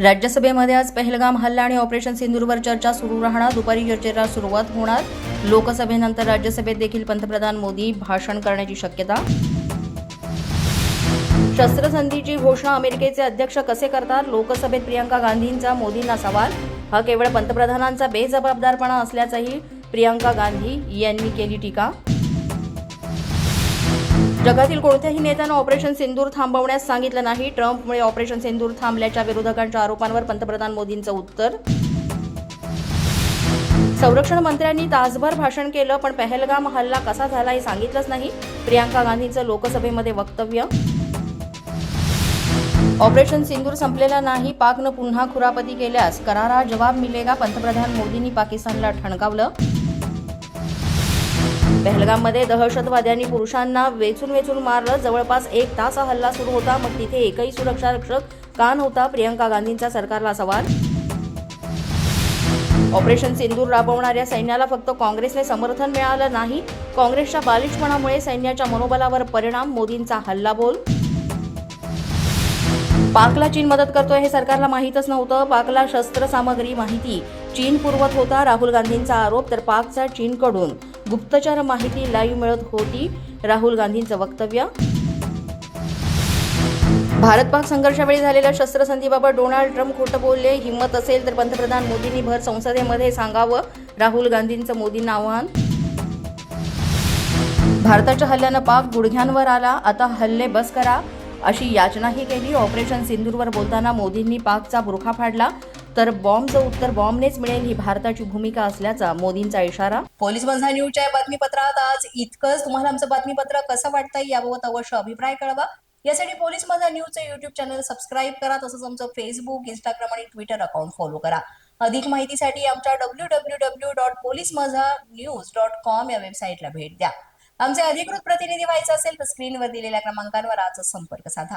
राज्यसभेमध्ये आज पहलगाम हल्ला आणि ऑपरेशन सिंदूरवर चर्चा सुरू राहणार. दुपारी चर्चेला सुरुवात होणार. लोकसभेनंतर राज्यसभेत देखील पंतप्रधान मोदी भाषण करण्याची शक्यता. शस्त्रसंधीची घोषणा अमेरिकेचे अध्यक्ष कसे करतात? लोकसभेत प्रियंका गांधींचा मोदींना सवाल. हा केवळ पंतप्रधानांचा बेजबाबदारपणा असल्याचंही प्रियंका गांधी यांनी केली टीका. जगातील कोणत्याही नेत्यानं ऑपरेशन सिंदूर थांबवण्यास सांगितलं नाही. ट्रम्पमुळे ऑपरेशन सिंदूर थांबल्याच्या विरोधकांच्या आरोपांवर पंतप्रधान मोदींचं उत्तर. संरक्षण मंत्र्यांनी तासभर भाषण केलं पण पहलगाम हल्ला कसा झाला हे सांगितलंच नाही. प्रियांका गांधींचं लोकसभेमध्ये वक्तव्य. ऑपरेशन सिंदूर संपलेला नाही पाकनं पुन्हा खुरापती केल्यास करारा जवाब मिलेगा पंतप्रधान मोदींनी पाकिस्तानला ठणकावलं. पहलगाममध्ये दहशतवाद्यांनी पुरुषांना वेचून वेचून मारलं. जवळपास एक तास हा हल्ला सुरू होता मग तिथे एकही सुरक्षा रक्षक का नव्हता प्रियंका गांधींचा सरकारला सवाल. ऑपरेशन सिंदूर राबवणाऱ्या सैन्याला फक्त काँग्रेसने समर्थन मिळालं नाही. काँग्रेसच्या बालिशपणामुळे सैन्याच्या मनोबलावर परिणाम मोदींचा हल्लाबोल पाकला चीन मदत करतोय हे सरकारला माहीतच नव्हतं. पाकला शस्त्रसामग्री माहिती चीन पुरवत होता राहुल गांधींचा आरोप तर पाकचा चीनकडून. गुप्तचर माहिती लाईव्ह मिळत होती. राहुल गांधींचं वक्तव्य. भारत पाक संघर्षावेळी झालेल्या शस्त्रसंधीबाबत डोनाल्ड ट्रम्प खोटं बोलले. हिंमत असेल तर पंतप्रधान मोदींनी भर संसदेमध्ये सांगावं. राहुल गांधींचं मोदींना आव्हान. भारताच्या हल्ल्यानं पाक गुडघ्यांवर आला. आता हल्ले बस करा अशी याचनाही केली. ऑपरेशन सिंदूरवर बोलताना मोदींनी पाकचा बुरखा फाडला. तर बॉम्बचं उत्तर बॉम्बनेच मिळेल ही भारताची भूमिका असल्याचा मोदींचा इशारा. पोलीस बंधा न्यूजच्या बातमीपत्रात आज इतकंच. तुम्हाला आमचं बातमीपत्र कसं वाटतंय याबाबत अवश्य अभिप्राय कळवा. यासाठी पोलीस माझा न्यूजचं युट्यूब चॅनल सबस्क्राईब करा तसंच आमचं फेसबुक इंस्टाग्राम आणि ट्विटर अकाउंट फॉलो करा. अधिक माहितीसाठी आमच्या W W W dot police Majha news dot com या वेबसाईटला भेट द्या. आमचे अधिकृत प्रतिनिधी व्हायचं असेल तर स्क्रीनवर दिलेल्या क्रमांकांवर आजच संपर्क साधा.